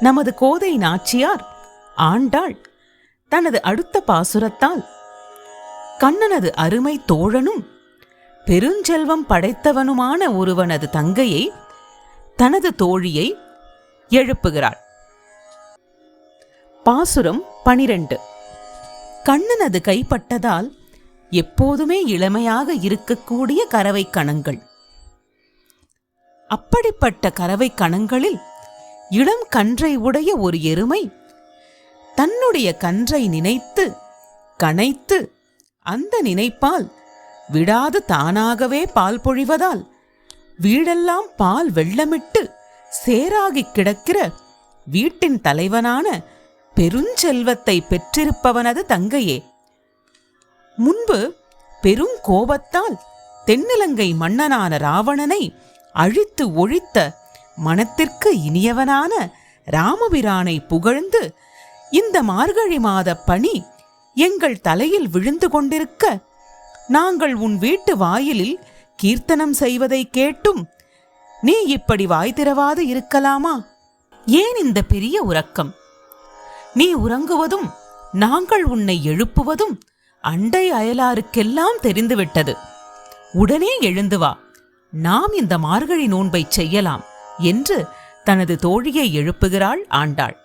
நமது கோதை நாச்சியார் ஆண்டாள் தனது அடுத்த பாசுரத்தால். கண்ணனது அருமை தோழனும் பெருஞ்செல்வம் படைத்தவனுமான ஒருவனது தங்கையை தனது தோழியை எழுப்புகிறாள். பாசுரம் பனிரெண்டு. கண்ணனது கைப்பட்டதால் எப்போதுமே இளமையாக இருக்கக்கூடிய கறவை கணங்கள். அப்படிப்பட்ட கறவை கணங்களில் இளம் கன்றை உடைய ஒரு எருமை. தன்னுடைய கன்றை நினைத்து கனைத்து அந்த நினைப்பால் விடாது தானாகவே பால் பொழிவதால் வீடெல்லாம் பால் வெள்ளமிட்டு சேராகிக் கிடக்கிற வீட்டின் தலைவனான பெருஞ்செல்வத்தை பெற்றிருப்பவனது தங்கையே. முன்பு பெரும் கோபத்தால் தென்னிலங்கை மன்னனான ராவணனை அழித்து ஒழித்த மனத்திற்கு இனியவனான ராமபிரானை புகழ்ந்து இந்த மார்கழி மாத பணி எங்கள் தலையில் விழுந்து கொண்டிருக்க நாங்கள் உன் வீட்டு வாயிலில் கீர்த்தனம் செய்வதை கேட்டும். நீ இப்படி வாய் திறவாது இருக்கலாமா? ஏன் இந்த பெரிய உறக்கம்? நீ உறங்குவதும் நாங்கள் உன்னை எழுப்புவதும் அண்டை அயலாருக்கெல்லாம் தெரிந்துவிட்டது. உடனே எழுந்து வா. நாம் இந்த மார்கழி நோன்பை செய்யலாம். என்று தனது தோழியை எழுப்புகிறாள் ஆண்டாள்.